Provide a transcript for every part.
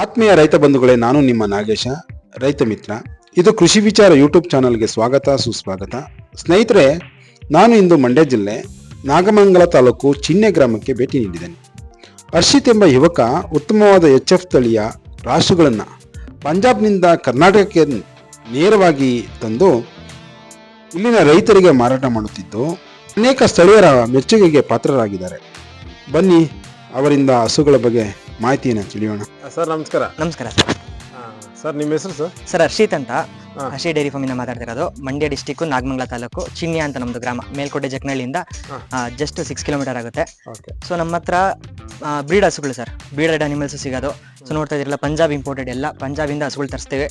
ಆತ್ಮೀಯ ರೈತ ಬಂಧುಗಳೇ, ನಾನು ನಿಮ್ಮ ನಾಗೇಶ, ರೈತ ಮಿತ್ರ. ಇದು ಕೃಷಿ ವಿಚಾರ ಯೂಟ್ಯೂಬ್ ಚಾನಲ್ಗೆ ಸ್ವಾಗತ, ಸುಸ್ವಾಗತ. ಸ್ನೇಹಿತರೆ, ನಾನು ಇಂದು ಮಂಡ್ಯ ಜಿಲ್ಲೆ, ನಾಗಮಂಗಲ ತಾಲೂಕು ಚಿನ್ನೆ ಗ್ರಾಮಕ್ಕೆ ಭೇಟಿ ನೀಡಿದ್ದೇನೆ. ಹರ್ಷಿತ್ ಎಂಬ ಯುವಕ ಉತ್ತಮವಾದ ಎಚ್ ಎಫ್ ತಳಿಯ ರಾಸುಗಳನ್ನು ಪಂಜಾಬ್ನಿಂದ ಕರ್ನಾಟಕಕ್ಕೆ ನೇರವಾಗಿ ತಂದು ಇಲ್ಲಿನ ರೈತರಿಗೆ ಮಾರಾಟ ಮಾಡುತ್ತಿದ್ದು, ಅನೇಕ ಸ್ಥಳೀಯರ ಮೆಚ್ಚುಗೆಗೆ ಪಾತ್ರರಾಗಿದ್ದಾರೆ. ಬನ್ನಿ, ಅವರಿಂದ ಹಸುಗಳ ಬಗ್ಗೆ ಮಾಹಿತಿಯನ್ನು ತಿಳಿಯೋಣ ಸರ್ ನಮಸ್ಕಾರ. ನಮಸ್ಕಾರ ಸರ್. ಸರ್ ನಿಮ್ಮ ಹೆಸರು ಸರ್? ಸರ್ ಹರ್ಷಿತ್ ಅಂತ. ಹಸಿ ಹರ್ಷಿ ಡೈರಿ ಫಾರ್ಮಿಂದ ಮಾತಾಡ್ತಿರೋದು. ಮಂಡ್ಯ ಡಿಸ್ಟಿಕ್ ನಾಗಮಂಗಲ ತಾಲೂಕು ಚಿನ್ಯ ಅಂತ ನಮ್ದು ಗ್ರಾಮ. ಮೇಲ್ಕೋಟೆ ಜಕ್ನಳ್ಳಿಯಿಂದ. ಜಸ್ಟ್ ಸಿಕ್ಸ್ ಕಿಲೋಮೀಟರ್ ಆಗುತ್ತೆ. ಓಕೆ. ಸೊ ನಮ್ಮ ಹತ್ರ ಬ್ರೀಡ್ ಹಸುಗಳು ಸರ್. ಬ್ರೀಡೆಡ್ ಅನಿಮಲ್ಸ್ ಸಿಗೋದು. ಸೊ ನೋಡ್ತಾ ಇದ್ರಲ್ಲ ಪಂಜಾಬ್ ಇಂಪೋರ್ಟೆಡ್ ಎಲ್ಲ. ಪಂಜಾಬಿಂದ ಹಸುಗಳು ತರಿಸ್ತೇವೆ.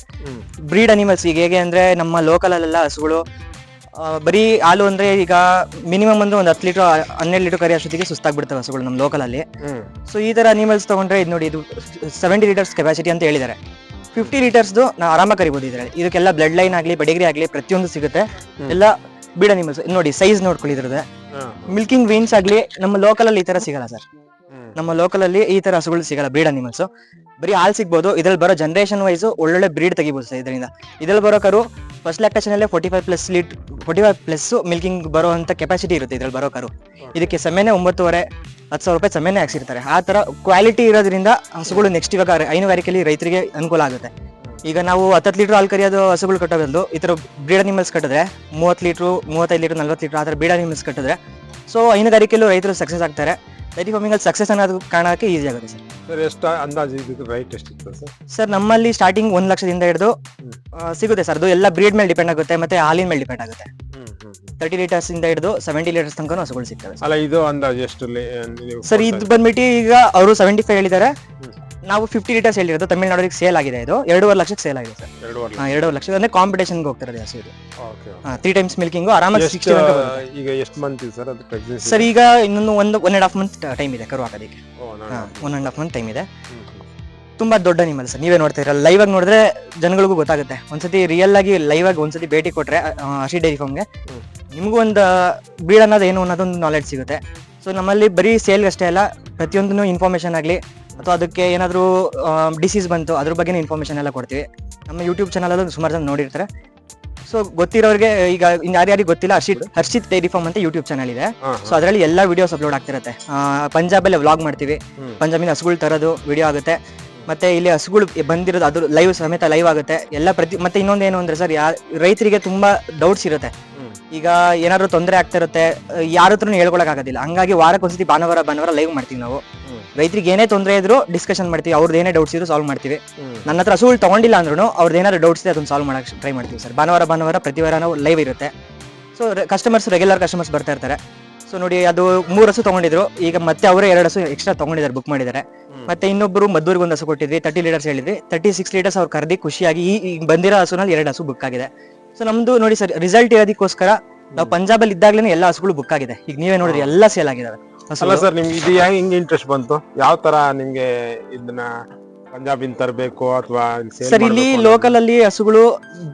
ಬ್ರೀಡ್ ಅನಿಮಲ್ಸ್ ಈಗ ಹೇಗೆ ಅಂದ್ರೆ ನಮ್ಮ ಲೋಕಲಲ್ಲೆಲ್ಲ ಹಸುಗಳು ಆ, ಬರೀ ಹಾಲು ಅಂದ್ರೆ ಈಗ ಮಿನಿಮಮ್ ಅಂದ್ರೆ ಒಂದು ಹತ್ತು ಲೀಟರ್ ಹನ್ನೆರಡು ಲೀಟರ್ ಕರಿ ಅಷ್ಟೊತ್ತಿಗೆ ಸುಸ್ತಾಗ್ಬಿಡ್ತವೆ ಹಸುಗಳು ನಮ್ಮ ಲೋಕಲಲ್ಲಿ ಅಲ್ಲಿ. ಸೊ ಈ ತರ ಅನಿಮಲ್ಸ್ ತಗೊಂಡ್ರೆ ಇದು ನೋಡಿ ಇದು ಸೆವೆಂಟಿ ಲೀಟರ್ಸ್ ಕೆಪಾಸಿಟಿ ಅಂತ ಹೇಳಿದ್ದಾರೆ. ಫಿಫ್ಟಿ ಲೀಟರ್ಸ್ದು ನಾವು ಆರಾಮಾಗಿ ಕರಿಬೋದು ಇದರಲ್ಲಿ. ಇದಕ್ಕೆಲ್ಲ ಬ್ಲಡ್ ಲೈನ್ ಆಗಲಿ ಬಡಿಗ್ರಿ ಆಗಲಿ ಪ್ರತಿಯೊಂದು ಸಿಗುತ್ತೆ. ಎಲ್ಲ ಬೀಡ್ ಅನಿಮಲ್ಸ್ ನೋಡಿ ಸೈಜ್ ನೋಡ್ಕೊಳ್ಳಿ ಇದ್ರದ್ದು. ಮಿಲ್ಕಿಂಗ್ ವೀನ್ಸ್ ಆಗಲಿ ನಮ್ಮ ಲೋಕಲಲ್ಲಿ ಈ ತರ ಸಿಗಲ್ಲ ಸರ್ ನಮ್ಮ ಲೋಕಲಲ್ಲಿ ಈ ತರ ಹಸುಗಳು ಸಿಗಲ್ಲ ಬ್ರೀಡ್ ಅನಿಮಲ್ಸ್ ಬರೀ ಹಾಲ್ ಸಿಗ್ಬೋದು, ಇದ್ರಲ್ಲಿ ಬರೋ ಜನರೇಷನ್ ವೈಸ್ ಒಳ್ಳೊಳ್ಳೆ ಬ್ರೀಡ್ ತೆಗಿಬೋದು ಸರ್ ಇದರಿಂದ. ಇದ್ರಲ್ಲಿ ಬರೋ ಕರು ಫಸ್ಟ್ ಲ್ಯಾಕ್ಟೇಷನ್ ಅಲ್ಲೇ forty five plus litre forty five plus milking ಬರೋ ಅಂತ ಕೆಪಾಸಿಟಿ ಇರುತ್ತೆ ಇದ್ರಲ್ಲಿ ಬರೋ ಕರು. ಇದಕ್ಕೆ ಸಮಯನೇ ಒಂಬತ್ತುವರೆ, ಹತ್ತು ಸಾವಿರ ರೂಪಾಯಿ ಸಮಯನೇ ಹಾಕ್ಸಿರ್ತಾರೆ. ಆ ತರ ಕ್ವಾಲಿಟಿ ಇರೋದ್ರಿಂದ ಹಸುಗಳು ನೆಕ್ಸ್ಟ್ ಇವಾಗ ಹೈನುಗಾರಿಕೆಯಲ್ಲಿ ರೈತರಿಗೆ ಅನುಕೂಲ ಆಗುತ್ತೆ. ಈಗ ನಾವು ಹತ್ತತ್ತು ಲೀಟರ್ ಹಾಲು ಕರಿಯೋದು ಹಸುಗಳು ಕಟ್ಟೋದು ಈ ಥರ ಬ್ರೀಡ್ ಅನಿಮಲ್ಸ್ ಕಟ್ಟಿದ್ರೆ ಮೂವತ್ತು ಲೀಟ್ರು ಮೂವತ್ತೈದು ಲೀಟರ್ ನಲ್ವತ್ತು ಲೀಟರ್ ಆ ಥರ ಬ್ರೀಡ್ ಅನಿಮಲ್ಸ್ ಕಟ್ಟಿದ್ರೆ ಸೊ ಹೈನುಗಾರಿಕೆಯಲ್ಲೂ ರೈತರು ಸಕ್ಸಸ್ ಆಗ್ತಾರೆ. ಡೈರಿ ಫಾರ್ಮಿಂಗ್ ಅಲ್ಲಿ ಸಕ್ಸಸ್ ಅನ್ನೋದು ಕಾರಣಕ್ಕೆ ಈಸಿ ಆಗುತ್ತೆ ಸರ್. ಸರ್ ಎಷ್ಟು ಅಂದಾಜು ಇದಕ್ಕೆ ರೈಟ್ ಎಷ್ಟಿತ್ತು ಸರ್? ಸರ್ ನಮ್ಮಲ್ಲಿ ಸ್ಟಾರ್ಟಿಂಗ್ ಒಂದು ಲಕ್ಷದಿಂದ ಹಿಡಿದು ಆ, ಸಿಗುತ್ತೆ ಸರ್. ಅದು ಎಲ್ಲ ಬ್ರೀಡ್ ಮೇಲೆ ಡಿಪೆಂಡ್ ಆಗುತ್ತೆ ಮತ್ತೆ ಹಾಲಿನ ಮೇಲೆ ಡಿಪೆಂಡ್ ಆಗುತ್ತೆ. ತರ್ಟಿ ಲೀಟರ್ಸ್ ಇಂದ ಹಿಡಿದು ಸೆವೆಂಟಿ ಲೀಟರ್ಸ್ ತನಕ ಹಸುಗಳು ಸಿಗ್ತವೆ ಅಲ್ಲ ಇದು ಅಂದಾಜು ಎಷ್ಟು ಲಿ- ನೀವು ಸರ್ ಇದು ಬಂದ್ಬಿಟ್ಟು ಈಗ ಅವರು ಸೆವೆಂಟಿ ಫೈವ್ ಹೇಳಿದ್ದಾರೆ. ನಾವು ಫಿಫ್ಟಿ ಲೀಟರ್ಸ್ ಹೇಳಿರೋದು ತಮಿಳ್ನಾಡಿಗೆ ಸೇಲ್ ಆಗಿದೆ ಇದು. ಎರಡೂವರೆ ಲಕ್ಷಕ್ಕೆ ಸೇಲ್ ಆಗಿದೆ ಸರ್. ಎರಡೂವರೆ ಹಾ, ಎರಡೂವರೆ ಲಕ್ಷ. ಅಂದ್ರೆ ಕಾಂಪಿಟೇಷನ್ಗೆ ಹೋಗ್ತಾರೆ ಹಸು ಇದು ಓಕೆ ತ್ರೀ ಟೈಮ್ಸ್ ಮಿಲ್ಕಿಂಗು ಆರಾಮಾಗಿ ಸಿಕ್ಸ್ಟಿ ಈಗ ಎಷ್ಟು ಮಂತ್ ಇದೆ ಸರ್ ಅದು ಪ್ರೆಗ್ನೆನ್ಸಿ ಸರ್ ಈಗ ಇನ್ನೊಂದು ಒಂದು one and half month time ಇದೆ ಕರು ಹಾಕೋದಕ್ಕೆ. One and half month time ಇದೆ. ತುಂಬಾ ದೊಡ್ಡ ನಿಮ್ಮಲ್ಲಿ ಸರ್. ನೀವೇ ನೋಡ್ತಾ ಇರಲ್ಲ. ಲೈವ್ ಆಗಿ ನೋಡಿದ್ರೆ ಜನಗಳಿಗೂ ಗೊತ್ತಾಗುತ್ತೆ. ಒಂದ್ಸತಿ ರಿಯಲ್ ಆಗಿ ಲೈವ್ ಆಗಿ ಒಂದ್ಸತಿ ಭೇಟಿ ಕೊಟ್ರೆ ಹಸಿ ಡೈರಿ ಫಾರ್ಮ್ಗೆ ನಿಮಗೂ ಒಂದು ಬೀಡ್ ಅನ್ನೋದು ಏನು ಅನ್ನೋದೊಂದು ನಾಲೆಡ್ಜ್ ಸಿಗುತ್ತೆ. ಸೊ ನಮ್ಮಲ್ಲಿ ಬರೀ ಸೇಲ್ ಅಷ್ಟೇ ಅಲ್ಲ ಪ್ರತಿಯೊಂದನ್ನು ಇನ್ಫಾರ್ಮೇಶನ್ ಆಗಲಿ ಅಥವಾ ಅದಕ್ಕೆ ಏನಾದರೂ ಡಿಸೀಸ್ ಬಂತು ಅದ್ರ ಬಗ್ಗೆ ಇನ್ಫಾರ್ಮೇಷನ್ ಎಲ್ಲ ಕೊಡ್ತೀವಿ. ನಮ್ಮ ಯೂಟ್ಯೂಬ್ ಚಾನಲ್ ಅಲ್ಲೂ ಸುಮಾರು ಜನ ನೋಡಿರ್ತಾರೆ. ಸೊ ಗೊತ್ತಿರೋರಿಗೆ ಈಗ ಇನ್ನು ಯಾರ್ಯಾರಿಗೆ ಗೊತ್ತಿಲ್ಲ ಹರ್ಷಿತ್ ಹರ್ಷಿತ್ ಡೈರಿ ಫಾರ್ಮ್ ಅಂತ ಯೂಟ್ಯೂಬ್ ಚಾನಲ್ ಇದೆ. ಸೊ ಅದರಲ್ಲಿ ಎಲ್ಲ ವಿಡಿಯೋಸ್ ಅಪ್ಲೋಡ್ ಆಗ್ತಿರುತ್ತೆ. ಪಂಜಾಬಲ್ಲಿ ವ್ಲಾಗ್ ಮಾಡ್ತೀವಿ. ಪಂಜಾಬಿನ ಹಸುಗಳು ತರೋದು ವಿಡಿಯೋ ಆಗುತ್ತೆ. ಮತ್ತೆ ಇಲ್ಲಿ ಹಸುಗಳು ಬಂದಿರೋದು ಅದು ಲೈವ್ ಸಮೇತ ಲೈವ್ ಆಗುತ್ತೆ. ಎಲ್ಲ ಪ್ರತಿ ಮತ್ತೆ ಇನ್ನೊಂದು ಏನು ಅಂದ್ರೆ ಸರ್ ಯಾ ರೈತರಿಗೆ ತುಂಬಾ ಡೌಟ್ಸ್ ಇರುತ್ತೆ. ಈಗ ಏನಾದ್ರು ತೊಂದರೆ ಆಗ್ತಾ ಇರುತ್ತೆ ಯಾರ ಹತ್ರನೂ ಹೇಳ್ಕೊಳಕ್ ಆಗೋದಿಲ್ಲ. ಹಂಗಾಗಿ ವಾರಕ್ಕೆ ಒಂದ್ಸತಿ ಭಾನುವಾರ ಭಾನುವಾರ ಲೈವ್ ಮಾಡ್ತೀವಿ ನಾವು. ರೈತರಿಗೆ ಏನೇ ತೊಂದರೆ ಇದ್ರು ಡಿಸ್ಕಷನ್ ಮಾಡ್ತೀವಿ ಅವ್ರದ್ದು ಏನೇ ಡೌಟ್ಸ್ ಇದ್ರು ಸಾಲ್ವ್ ಮಾಡ್ತೀವಿ. ನನ್ನ ಹತ್ರ ಹಸುಗಳು ತಗೊಂಡಿಲ್ಲ ಅಂದ್ರೂ ಅವ್ರದ್ದು ಏನಾದ್ರು ಡೌಟ್ಸ್ ಇದೆ ಅದನ್ನ ಸಾಲ್ವ್ ಮಾಡಕ್ ಟ್ರೈ ಮಾಡ್ತೀವಿ ಸರ್. ಭಾನುವಾರ ಭಾನುವಾರ ಪ್ರತಿವಾರ ನಾವು ಲೈವ್ ಇರುತ್ತೆ. ಸೊ ಕಸ್ಟಮರ್ಸ್ ರೆಗ್ಯುಲರ್ ಕಸ್ಟಮರ್ಸ್ ಬರ್ತಾ ಇರ್ತಾರೆ. ಸೊ ನೋಡಿ ಅದು ಮೂರು ಹಸು ತಗೊಂಡಿದ್ರು. ಈಗ ಮತ್ತೆ ಅವರೇ ಎರಡು ಹಸು ಎಕ್ಸ್ಟ್ರಾ ತಗೊಂಡಿದ್ದಾರೆ ಬುಕ್ ಮಾಡಿದ್ದಾರೆ. ಮತ್ತೆ ಇನ್ನೊಬ್ಬರು ಮದ್ದೂರಿಗೆ ಒಂದು ಹಸು ಕೊಟ್ಟಿದ್ವಿ ತರ್ಟಿ ಲೀಟರ್ಸ್ ಹೇಳಿದ್ವಿ. ತರ್ಟಿ ಸಿಕ್ಸ್ ಲೀಟರ್ಸ್ ಅವ್ರು ಕರೆದಿ ಖುಷಿಯಾಗಿ ಈ ಈ ಬಂದಿರೋ ಹಸುನಲ್ಲಿ ಎರಡು ಹಸು ಬುಕ್ ಆಗಿದೆ. ಸೊ ನಮ್ದು ನೋಡಿ ಸರ್ ರಿಸಲ್ಟ್ ಇರೋದಕ್ಕೋಸ್ಕರ ನಾವು ಪಂಜಾಬಲ್ಲಿ ಇದ್ದಾಗಲೇ ಎಲ್ಲ ಹಸುಗಳು ಬುಕ್ ಆಗಿದೆ. ಈಗ ನೀವೇ ನೋಡಿದ್ರೆ ಎಲ್ಲ ಸೇಲ್ ಆಗಿದಾವೆ. ಅಲ್ಲ ಸರ್ ನಿಮ್ಗೆ ಇದು ಹೆಂಗ್ ಇಂಟ್ರೆಸ್ಟ್ ಬಂತು? ಯಾವ ತರ ನಿಮ್ಗೆ ಇದನ್ನ ಪಂಜಾಬಿನ್ ತರಬೇಕು ಅಥವಾ ಸರ್ ಇಲ್ಲಿ ಲೋಕಲ್ ಅಲ್ಲಿ ಹಸುಗಳು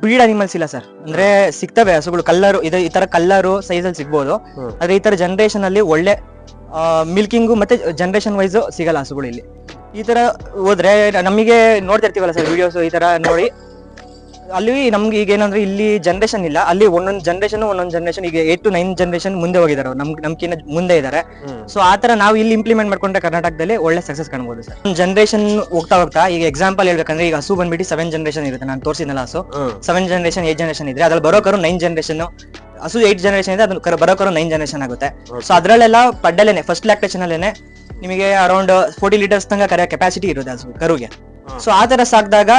ಬ್ರೀಡ್ ಅನಿಮಲ್ಸ್ ಇಲ್ಲ ಸರ್ ಅಂದ್ರೆ ಸಿಗ್ತವೆ ಹಸುಗಳು ಕಲ್ಲರ್ ಇದು ಈ ತರ ಕಲ್ಲರ್ ಸೈಜ್ ಅಲ್ಲಿ ಸಿಗ್ಬೋದು. ಆದ್ರೆ ಈ ತರ ಜನರೇಷನ್ ಅಲ್ಲಿ ಒಳ್ಳೆ ಮಿಲ್ಕಿಂಗು ಮತ್ತೆ ಜನರೇಷನ್ ವೈಸ್ ಸಿಗಲ್ಲ ಹಸುಗಳು ಇಲ್ಲಿ. ಈ ತರ ಹೋದ್ರೆ ನಮಗೆ ನೋಡ್ತಿರ್ತೀವಲ್ಲ ಸರ್ ವಿಡಿಯೋಸ್ ಈ ತರ ನೋಡಿ. ಅಲ್ಲಿ ನಮ್ಗೆ ಈಗ ಏನಂದ್ರೆ ಇಲ್ಲಿ ಜನರೇಷನ್ ಇಲ್ಲ. ಅಲ್ಲಿ ಒಂದೊಂದು ಜನರೇಷನ್ ಒಂದೊಂದು ಜನರೇಷನ್ ಈಗ ಏಟ್ ಟು ನೈನ್ ಜನರೇಷನ್ ಮುಂದೆ ಹೋಗಿದ್ದಾರೆ ನಮ್ಗೆ ನಮ್ ನಮ್ಕಿನ್ನ ಮುಂದೆ ಇದ್ದಾರೆ. ಸೊ ಆ ತರ ನಾವು ಇಲ್ಲಿ ಇಂಪ್ಲಿಮೆಂಟ್ ಮಾಡ್ಕೊಂಡ್ರೆ ಕರ್ನಾಟಕದಲ್ಲಿ ಒಳ್ಳೆ ಸಕ್ಸಸ್ ಕಾಣಬಹುದು ಸರ್. ಜನರೇಷನ್ ಹೋಗ್ತಾ ಹೋಗ್ತಾ ಈಗ ಎಕ್ಸಾಂಪಲ್ ಹೇಳ್ಬೇಕಂದ್ರೆ ಈಗ ಹಸು ಬಂದ್ಬಿಟ್ಟು ಸೆವೆನ್ ಜನರೇಷನ್ ಇರುತ್ತೆ. ನಾನು ತೋರಿಸಿದ್ನಲ್ಲ ಹಸು. ಸೆವೆನ್ ಜನರೇಷನ್ ಏಟ್ ಜನರೇಷನ್ ಇದ್ರೆ ಅದ್ರಲ್ಲಿ ಬರೋಕರು ನೈನ್ ಜನರೇಷನ್ ಹಸು ಏಟ್ ಜನರೇಷನ್ ಇದೆ ಅದನ್ನ ಬರೋಕರು ಬರೋ ಕರು ನೈನ್ ಜನರೇಷನ್ ಆಗುತ್ತೆ. ಸೊ ಅದ್ರಲ್ಲೆಲ್ಲ ಪಡ್ಡಲೇನೆ ಫಸ್ಟ್ ಲ್ಯಾಕ್ಟೇಷನ್ ಅಲ್ಲೇನೆ ನಿಮಗೆ ಅರೌಂಡ್ ಫೋರ್ಟಿ ಲೀಟರ್ಸ್ ತಂಗ ಕರೆಯೋ ಕೆಪಾಸಿಟಿ ಇರುತ್ತೆ ಹಸು ಕರುಗೆ. ಸೊ ಆ ತರ ಸಾಕಿದಾಗ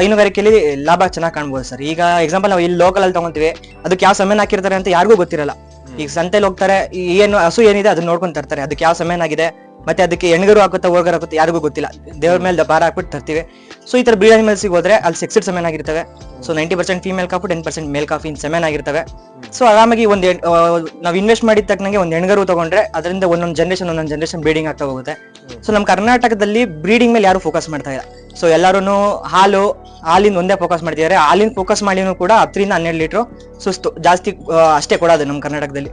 ಹೈನುಗಾರಿಕೆಯಲ್ಲಿ ಲಾಭ ಚೆನ್ನಾಗಿ ಕಾಣ್ಬೋದು ಸರ್. ಈಗ ಎಕ್ಸಾಂಪಲ್ ನಾವು ಇಲ್ಲಿ ಲೋಕಲ್ ಅಲ್ಲಿ ತಗೊಂತೀವಿ ಅದಕ್ಕೆ ಯಾವ ಸಮಯ ಹಾಕಿರ್ತಾರೆ ಅಂತ ಯಾರಿಗೂ ಗೊತ್ತಿರಲ್ಲ. ಈಗ ಸಂತೆಲಿ ಹೋಗ್ತಾರೆ ಏನು ಹಸು ಏನಿದೆ ಅದನ್ನ ನೋಡ್ಕೊಂಡ್ ತರ್ತಾರೆ ಅದಕ್ಕೆ ಯಾವ ಸಮಯ ಆಗಿದೆ ಮತ್ತೆ ಅದಕ್ಕೆ ಎಣ್ಗರು ಹಾಕುತ್ತಾ ಹೋಗರ್ ಹಾಕುತ್ತೆ ಯಾರಿಗೂ ಗೊತ್ತಿಲ್ಲ. ದೇವ್ರ ಮೇಲೆ ಭಾರ ಹಾಕ್ಬಿಟ್ಟು ತರ್ತೀವಿ. ಸೊ ಈ ತರ ಬಿರಿಯಾನಿ ಅನಿಮಲ್ಸಿಗೆ ಹೋದ್ರೆ ಅಲ್ಲಿ ಸೆಕ್ಸಿಡ್ ಸೆಮೆನ್ ಆಗಿರ್ತವೆ. So ninety percent female calf ten percent male calf semen ಆಗಿರ್ತವೆ. ಸೊ ಆರಾಮಾಗಿ ಒಂದು ನಾವು ಇನ್ವೆಸ್ಟ್ ಮಾಡಿದ ತಕ್ಕನಂಗೆ ಒಂದು ಹೆಣ್ಗರು ತಗೊಂಡ್ರೆ ಅದರಿಂದ ಒಂದೊಂದು ಜನರೇಷನ್ ಒಂದೊಂದು ಜನರೇಷನ್ ಬ್ರೀಡಿಂಗ್ ಆಗ್ತಾ ಹೋಗುತ್ತೆ. ಸೊ ನಮ್ಮ ಕರ್ನಾಟಕದಲ್ಲಿ ಬ್ರೀಡಿಂಗ್ ಮೇಲೆ ಯಾರು ಫೋಕಸ್ ಮಾಡ್ತಾ ಇಲ್ಲ. ಸೊ ಎಲ್ಲರೂ ಹಾಲು ಹಾಲಿನ ಒಂದೇ ಫೋಕಸ್ ಮಾಡ್ತಿದ್ದಾರೆ ಹಾಲಿನ ಫೋಕಸ್ ಮಾಡಿನೂ ಕೂಡ ಹತ್ತರಿಂದ ಹನ್ನೆರಡು ಲೀಟ್ರು. ಸುಸ್ತು ಜಾಸ್ತಿ ಅಷ್ಟೇ ಕೊಡೋದು ನಮ್ಮ ಕರ್ನಾಟಕದಲ್ಲಿ.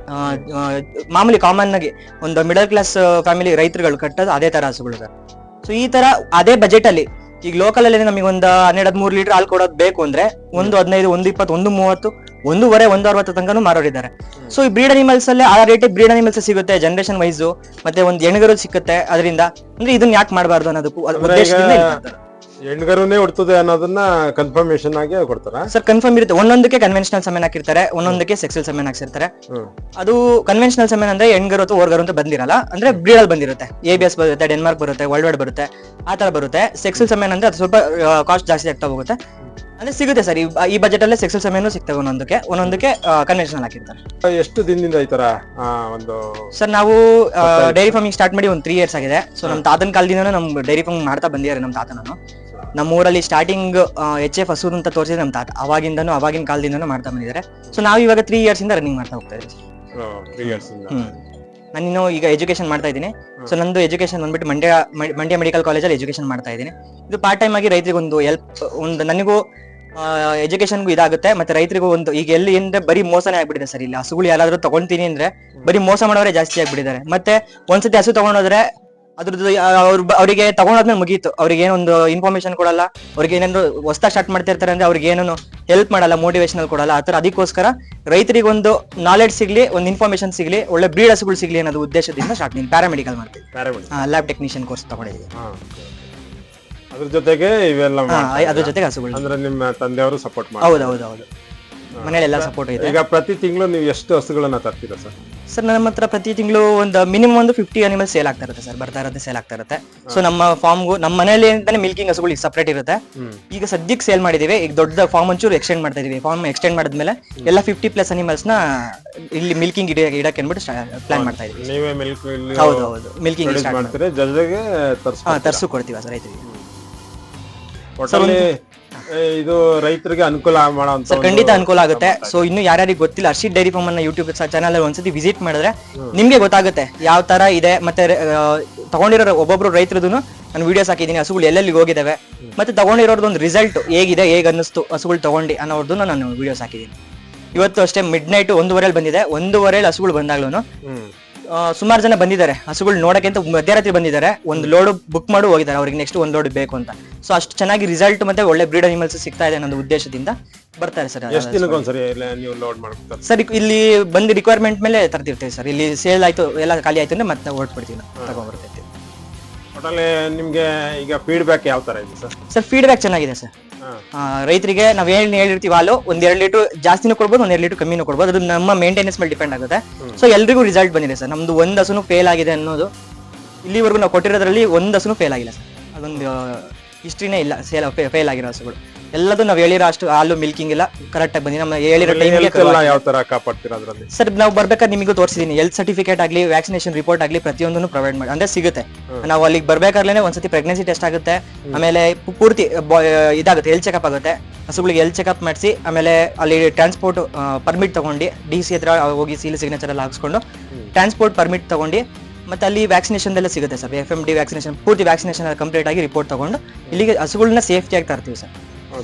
ಮಾಮೂಲಿ ಕಾಮನ್ ಆಗಿ ಒಂದು ಮಿಡಲ್ ಕ್ಲಾಸ್ ಫ್ಯಾಮಿಲಿ ರೈತರುಗಳು ಕಟ್ಟೋದು ಅದೇ ತರ ಹಸುಗಳು ಸರ್ ಸೊ ಈ ತರ ಅದೇ ಬಜೆಟ್ ಅಲ್ಲಿ ಈಗ ಲೋಕಲ್ ಅಲ್ಲಿ ನಮಗೆ ಒಂದು ಹನ್ನೆರಡು ಮೂರು ಲೀಟರ್ ಹಾಲು ಕೊಡೋದು ಬೇಕು ಅಂದ್ರೆ ಒಂದು ಹದಿನೈದು, ಒಂದು ಇಪ್ಪತ್ತು, ಒಂದು ಮೂವತ್ತು ಒಂದೂವರೆ ಒಂದು ಅರವತ್ತು ತನಕನೂ ಮಾರೋರಿದ್ದಾರೆ. ಸೊ ಈ ಬ್ರೀಡ್ ಅನಿಮಲ್ಸ್ ಅಲ್ಲೇ ಆ ರೇಟ್ ಬ್ರೀಡ್ ಅನಿಮಲ್ಸ್ ಸಿಗುತ್ತೆ ಜನರೇಷನ್ ವೈಸು ಮತ್ತೆ ಒಂದು ಹೆಣ್ಗರು ಸಿಕ್ಕುತ್ತೆ ಅದರಿಂದ ಅಂದ್ರೆ ಇದನ್ನ ಯಾಕೆ ಮಾಡಬಾರ್ದು ಅನ್ನೋದಕ್ಕೂ ಅದ್ ಉದ್ದೇಶದಿಂದ ಮಾಡ್ತಾರೆ. ಹೆಣ್ಗರುನೇ ಹುಡ್ತದೆ ಅನ್ನೋದನ್ನ ಕನ್ಫರ್ಮೇಶನ್ ಆಗಿ ಕೊಡ್ತಾರ? ಸರ್ ಕನ್ಫರ್ಮ್ ಇರುತ್ತೆ. ಒಂದೊಂದಕ್ಕೆ ಕನ್ವೆನ್ಷನಲ್ ಸೆಮೆನ್ ಹಾಕಿರ್ತಾರೆ ಒಂದೊಂದಕ್ಕೆ ಸೆಕ್ಸಲ್ ಸೆಮೆನ್ ಹಾಕಿರ್ತಾರೆ ಹ್ಮ್. ಅದು ಕನ್ವೆನ್ಷನಲ್ ಸೆಮೆನ್ ಅಂದ್ರೆ ಹೆಣ್ಗರು ಅಥವಾ ಓರ್ಗರು ಅಂತ ಬಂದಿರಲ್ಲ ಅಂದ್ರೆ ಬ್ರೀಡ್ ಅಲ್ಲಿ ಬಂದಿರುತ್ತೆ. ಎ ಬಿ ಎಸ್ ಬರುತ್ತೆ ಡೆನ್ಮಾರ್ಕ್ ಬರುತ್ತೆ ವರ್ಲ್ಡ್ ವೈಡ್ ಬರುತ್ತೆ ಆ ತರ ಬರುತ್ತೆ. ಸೆಕ್ಸಲ್ ಸೆಮೆನ್ ಅಂದ್ರೆ ಅದು ಸ್ವಲ್ಪ ಕಾಸ್ಟ್ ಜಾಸ್ತಿ ಆಗ್ತಾ ಹೋಗುತ್ತೆ. ಅಂದ್ರೆ ಸಿಗುತ್ತೆ ಸರ್. ಈ ಬಜೆಟ್ ಅಲ್ಲೇ ಸೆಕ್ಸಲ್ ಸಮಯನು ಸಿಗ್ತವೆ ಒಂದೊಂದಕ್ಕೆ. ಒಂದೊಂದಕ್ಕೆ ಕನ್ವೆನ್ಷನಲ್ ಹಾಕಿರ್ತಾರೆ. ಎಷ್ಟು ದಿನದಿಂದ ಈ ತರ ಆ, ಒಂದು ಸರ್ ನಾವು ಡೈರಿ ಫಾರ್ಮಿಂಗ್ ಸ್ಟಾರ್ಟ್ ಮಾಡಿ ಒಂದು ತ್ರೀ ಇಯರ್ಸ್ ಆಗಿದೆ. ಸೊ ನಮ್ಮ ತಾತನ ಕಾಲದಿಂದ ನಮ್ಮ ಡೈರಿ ಫಾರ್ಮ್ ಮಾಡ್ತಾ ಬಂದಿದ್ದಾರೆ ನಮ್ಮ ತಾತ ನಾನು ನಮ್ಮ ಊರಲ್ಲಿ ಸ್ಟಾರ್ಟಿಂಗ್ ಎಚ್ ಎಫ್ ಹಸೂರು ಅಂತ ತೋರಿಸಿದ್ರೆ ನಮ್ಮ ತಾತ. ಅವಾಗಿಂದನೂ ಅವಾಗಿನ ಕಾಲದಿಂದನೂ ಮಾಡ್ತಾ ಬಂದಿದ್ದಾರೆ. ಸೊ ನಾವು ಇವಾಗ ತ್ರೀ ಇಯರ್ಸ್ ಇಂದ ರನ್ನಿಂಗ್ ಮಾಡ್ತಾ ಹೋಗ್ತಾ ಇದ್ದೀವಿ ತ್ರೀ ಇಯರ್ಸ್ ಇಂದ. ಹ್ಮ್. ನಾನು ಈಗ ಎಜುಕೇಶನ್ ಮಾಡ್ತಾ ಇದ್ದೀನಿ. ಸೊ ನಂದು ಎಜುಕೇಶನ್ ಬಂದ್ಬಿಟ್ಟು ಮಂಡ್ಯ ಮಂಡ್ಯ ಮೆಡಿಕಲ್ ಕಾಲೇಜಲ್ಲಿ ಎಜುಕೇಶನ್ ಮಾಡ್ತಾ ಇದ್ದೀನಿ. ಇದು ಪಾರ್ಟ್ ಟೈಮ್ ಆಗಿ ರೈತರಿಗೆ ಒಂದು ಹೆಲ್ಪ್ ಒಂದು ನನಗೂ ಎಜುಕೇಶನ್ಗೂ ಇದಾಗುತ್ತೆ ಮತ್ತೆ ರೈತರಿಗೂ ಒಂದು ಈಗ ಎಲ್ಲಿ ಅಂದ್ರೆ ಬರೀ ಮೋಸನೇ ಆಗ್ಬಿಟ್ಟಿದೆ ಸರ್ ಇಲ್ಲಿ. ಹಸುಗಳು ಯಾರಾದ್ರೂ ತಗೊಂತೀನಿ ಅಂದ್ರೆ ಬರೀ ಮೋಸ ಮಾಡೋರೇ ಜಾಸ್ತಿ ಆಗ್ಬಿಟ್ಟಿದ್ದಾರೆ. ಮತ್ತೆ ಒಂದ್ಸತಿ ಹಸು ತಗೊಂಡೋದ್ರೆ ಅದ್ರದ್ದು ಅವ್ರ ಅವರಿಗೆ ತಗೊಂಡೋದ್ಮೇಲೆ ಮುಗೀತು. ಅವ್ರಿಗೆ ಏನೊಂದು ಇನ್ಫಾರ್ಮೇಶನ್ ಕೊಡಲ್ಲ ಅವ್ರಿಗೆ ಏನಾದ್ರು ಹೊಸ್ತಾಗ ಸ್ಟಾರ್ಟ್ ಮಾಡ್ತಾ ಇರ್ತಾರೆ ಅಂದ್ರೆ ಅವ್ರಿಗೆ ಏನೋ ಹೆಲ್ಪ್ ಮಾಡಲ್ಲ ಮೋಟಿವೇಶನಲ್ ಕೊಡಲ್ಲ ಆತರ ಅದಕ್ಕೋಸ್ಕರ ರೈತರಿಗೆ ಒಂದು ನಾಲೆಡ್ಜ್ ಸಿಗ್ಲಿ ಒಂದು ಇನ್ಫಾರ್ಮೇಶನ್ ಸಿಗ್ಲಿ ಒಳ್ಳೆ ಬ್ರೀಡ್ ಹಸುಗಳು ಸಿಗ್ಲಿ ಅನ್ನೋದು ಉದ್ದೇಶದಿಂದ ಸ್ಟಾರ್ಟ್ ನೀನು ಪ್ಯಾರಾಮೆಡಿಕಲ್ ಮಾಡ್ತೀನಿ. ಲ್ಯಾಬ್ ಟೆಕ್ನಿಷಿಯನ್ ಕೋರ್ಸ್ ತಗೊಂಡಿದ್ದೀವಿ ಹಾ ಅದ್ರ ಜೊತೆಗೆ ಇವೆಲ್ಲ ಹಾ, ಮಾಡ್ತಾ ಅದ್ರ? ಜೊತೆಗೆ ಹಸುಗಳು ಅಂದ್ರೆ ನಿಮ್ಮ ತಂದೆಯವರು ಸಪೋರ್ಟ್ ಮಾಡಿ ಹೌದು ಹೌದು ಹೌದು. ಮನೇಲಿ ಎಲ್ಲ ಸಪೋರ್ಟ್ ಇದೆ. ಈಗ ಪ್ರತಿ ತಿಂಗಳು ನೀವು ಎಷ್ಟು ಹಸುಗಳನ್ನ ತರ್ತೀರಾ ಸರ್? ಸರ್ ನಮ್ಮ ಹತ್ರ ಪ್ರತಿ ತಿಂಗಳು ಒಂದು ಮಿನಿಮಮ್ ಒಂದು ಫಿಫ್ಟಿ ಅನಿಮಲ್ ಸೇಲ್ ಆಗ್ತಾ ಇರುತ್ತೆ ಸರ್ ಬರ್ತಾ ಇರುತ್ತೆ ಸೇಲ್ ಆಗ್ತಾ ಇರುತ್ತೆ. ಸೊ ನಮ್ಮ ಫಾರ್ಮ್ಗೂ ನಮ್ಮ ಮನೆಯಲ್ಲಿ ಅಂತಾನೆ ಮಿಲ್ಕಿಂಗ್ ಹಸುಗಳು ಸಪ್ರೇಟ್ ಇರುತ್ತೆ. ಈಗ ಸದ್ಯಕ್ಕೆ ಸೇಲ್ ಮಾಡಿದೀವಿ ಈಗ ದೊಡ್ಡ ಫಾರ್ಮ್ ಒಂಚೂರು ಎಕ್ಸ್ಟೆಂಡ್ ಮಾಡ್ತಾ ಇದೀವಿ. ಫಾರ್ಮ್ ಎಕ್ಸ್ಟೆಂಡ್ ಮಾಡಿದ್ಮೇಲೆ ಎಲ್ಲ ಫಿಫ್ಟಿ ಪ್ಲಸ್ ಅನಿಮಲ್ಸ್ನ ಇಲ್ಲಿ ಮಿಲ್ಕಿಂಗ್ ಇಡ ಇಡಕ್ಕೆ ಅಂದ್ಬಿಟ್ಟು ಪ್ಲಾನ್ ಮಾಡ್ತಾ ಇದೀವಿ. ನೀವೇ ಮಿಲ್ಕ್ ಹೌದು ಹೌದು. ಮಿಲ್ಕಿಂಗ್ ಮಾಡ್ತೀರಾ? ಜೊತೆಗೆ ತರ್ಸ್ ಹಾ ತರ್ಸು ಕೊಡ್ತೀವಿ ಸರ್ ರೈತರಿಗೆ. ಒಟ್ಟಲ್ಲಿ ಇದು ರೈತರಿಗೆ ಅನುಕೂಲ ಮಾಡೋ ಸರ್ ಖಂಡಿತ ಅನುಕೂಲ ಆಗುತ್ತೆ. ಸೊ ಇನ್ನು ಯಾರ್ಯಾರಿಗೆ ಗೊತ್ತಿಲ್ಲ ಹರ್ಷಿತ್ ಡೈರಿ ಫಾರ್ಮ್ ಅನ್ನ ಯೂಟ್ಯೂಬ್ ಚಾನಲ್ ಒಂದ್ಸತಿ ವಿಸಿಟ್ ಮಾಡಿದ್ರೆ ನಿಮ್ಗೆ ಗೊತ್ತಾಗುತ್ತೆ ಯಾವ ತರ ಇದೆ. ಮತ್ತೆ ತಗೊಂಡಿರೋ ಒಬ್ಬೊಬ್ರು ರೈತರದು ನಾನು ವಿಡಿಯೋಸ್ ಹಾಕಿದ್ದೀನಿ ಹಸುಗಳು ಎಲ್ಲೆಲ್ಲಿ ಹೋಗಿದಾವೆ ಮತ್ತೆ ತಗೊಂಡಿರೋದು ಒಂದು ರಿಸಲ್ಟ್ ಹೇಗಿದೆ ಹೇಗೆ ಅನ್ನಿಸ್ತು ಹಸುಗಳು ತಗೊಂಡು ಅನ್ನೋದು ನಾನು ವಿಡಿಯೋಸ್ ಹಾಕಿದ್ದೀನಿ. ಇವತ್ತು ಅಷ್ಟೇ ಮಿಡ್ ನೈಟ್ ಒಂದೂವರೆಲಿ ಬಂದಿದೆ. ಒಂದೂವರೆಲಿ ಹಸುಗಳು ಬಂದಾಗ್ಲೂ ಸುಮಾರು ಜನ ಬಂದಿದ್ದಾರೆ. ಹಸುಗಳು ನೋಡಕ್ಕೆ ಅಂತ ಮಧ್ಯರಾತ್ರಿ ಬಂದಿದ್ದಾರೆ. ಒಂದು ಲೋಡ್ ಬುಕ್ ಮಾಡು ಹೋಗಿದ್ದಾರೆ. ಅವ್ರಿಗೆ ನೆಕ್ಸ್ಟ್ ಒಂದು ಲೋಡ್ ಬೇಕು ಅಂತ. ಸೊ ಅಷ್ಟು ಚೆನ್ನಾಗಿ ರಿಸಲ್ಟ್ ಮತ್ತೆ ಒಳ್ಳೆ ಬ್ರೀಡ್ ಅನಿಮಲ್ಸ್ ಸಿಗ್ತಾ ಇದೆ ಅನ್ನೋ ಉದ್ದೇಶದಿಂದ ಬರ್ತಾರೆ ಸರ್. ಎಷ್ಟು ನೀವು ಲೋಡ್ ಸರ್ ಇಲ್ಲಿ ಬಂದು ರಿಕ್ವೈರ್ಮೆಂಟ್ ಮೇಲೆ ತರ್ತಿರ್ತೀವಿ ಸರ್. ಇಲ್ಲಿ ಸೇಲ್ ಆಯ್ತು ಎಲ್ಲ ಖಾಲಿ ಆಯ್ತು ಅಂದ್ರೆ ಮತ್ತೆ ಓಡ್ಬಿಡ್ತೀವಿ ನಾವು. ತಗೊಂಡ್ಬರ್ತೀವಿ ಒಟ್ಟಲ್ಲಿ ನಿಮ್ಗೆ ಈಗ ಫೀಡ್ಬ್ಯಾಕ್ ಯಾವ ತರ ಇದೆ ಸರ್? ಸರ್ ಫೀಡ್ಬ್ಯಾಕ್ ಚೆನ್ನಾಗಿದೆ ಸರ್. ರೈತರಿಗೆ ನಾವ್ ಏನ್ ಹೇಳಿರ್ತೀವಿ ಹಾಲು? ಒಂದ್ ಎರಡು ಲೀಟರ್ ಜಾಸ್ತಿನೂ ಕೊಡ್ಬೋದು ಒಂದ್ ಎರಡು ಲೀಟರ್ ಕಮ್ಮಿನೂ ಕೊಡ್ಬೋದು. ಅದು ನಮ್ಮ ಮೇಂಟೆನೆನ್ಸ್ ಮೇಲೆ ಡಿಪೆಂಡ್ ಆಗುತ್ತೆ. ಸೊ ಎಲ್ರಿಗೂ ರಿಸಲ್ಟ್ ಬಂದಿದೆ ಸರ್. ನಮ್ದು ಒಂದ್ ಹಸುನು ಫೇಲ್ ಆಗಿದೆ ಅನ್ನೋದು ಇಲ್ಲಿವರೆಗೂ ನಾವು ಕೊಟ್ಟಿರೋದ್ರಲ್ಲಿ ಒಂದ್ ಹಸುನು ಫೇಲ್ ಆಗಿಲ್ಲ ಸರ್. ಅದೊಂದು ಹಿಸ್ಟ್ರಿನೇ ಇಲ್ಲ. ಸೇಲ್ ಫೇಲ್ ಆಗಿರೋ ಹಸುಗಳು. ಎಲ್ಲದೂ ನಾವು ಹೇಳಿರೋ ಅಷ್ಟು ಹಾಲು ಮಿಲ್ಕಿಂಗ್ ಇಲ್ಲ ಕರೆಕ್ಟ್ ಆಗಿ ಬಂದಿ ನಮ್ಮ ಹೇಳಿರೋ ಟೈಮ್ ಎಲ್ಲ ಟೈಮ್ಗೆ ಯಾವ ತರ ಕಾಪಾಡ್ತೀರಾ ಅದರಲ್ಲಿ? ಸರ್ ನಾವು ಬರ್ಬೇಕಾದ್ರೆ ನಿಮಗೂ ತೋರಿಸಿದೀನಿ. ಹೆಲ್ತ್ ಸರ್ಟಿಫಿಕೇಟ್ ಆಗಲಿ ವ್ಯಾಕ್ಸಿನೇಷನ್ ರಿಪೋರ್ಟ್ ಆಗಲಿ ಪ್ರತಿಯೊಂದನ್ನು ಪ್ರೊವೈಡ್ ಮಾಡಿ. ಅಂದ್ರೆ ಸಿಗುತ್ತೆ. ನಾವು ಅಲ್ಲಿಗೆ ಬರ್ಬೇಕಾದ್ರೆ ಒಂದ್ಸತಿ ಪ್ರೆಗ್ನೆನ್ಸಿ ಟೆಸ್ಟ್ ಆಗುತ್ತೆ. ಆಮೇಲೆ ಪೂರ್ತಿ ಇದಾಗುತ್ತೆ ಹೆಲ್ತ್ ಚೆಕಪ್ ಆಗುತ್ತೆ. ಹಸುಗಳಿಗೆ ಹೆಲ್ತ್ ಚೆಕಪ್ ಮಾಡಿಸಿ ಆಮೇಲೆ ಅಲ್ಲಿ ಟ್ರಾನ್ಸ್ಪೋರ್ಟ್ ಪರ್ಮಿಟ್ ತಗೊಂಡು ಡಿ ಸಿ ಹತ್ರ ಹೋಗಿ ಸೀಲ್ ಸಿಗ್ನೇಚರ್ ಎಲ್ಲ ಹಾಕ್ಸ್ಕೊಂಡು ಟ್ರಾನ್ಸ್ಪೋರ್ಟ್ ಪರ್ಮಿಟ್ ತಗೊಂಡು ಮತ್ತೆ ಅಲ್ಲಿ ವ್ಯಾಕ್ಸಿನೇಷನ್ ಎಲ್ಲ ಸಿಗುತ್ತೆ sir. F M D vaccination ಪೂರ್ತಿ ವ್ಯಾಕ್ಸಿನೇಷನ್ ಕಂಪ್ಲೀಟ್ ಆಗಿ ರಿಪೋರ್ಟ್ ತಗೊಂಡು ಇಲ್ಲಿಗೆ ಹಸುಗಳನ್ನ ಸೇಫ್ಟಿಯಾಗಿ ತರ್ತೀವಿ ಸರ್.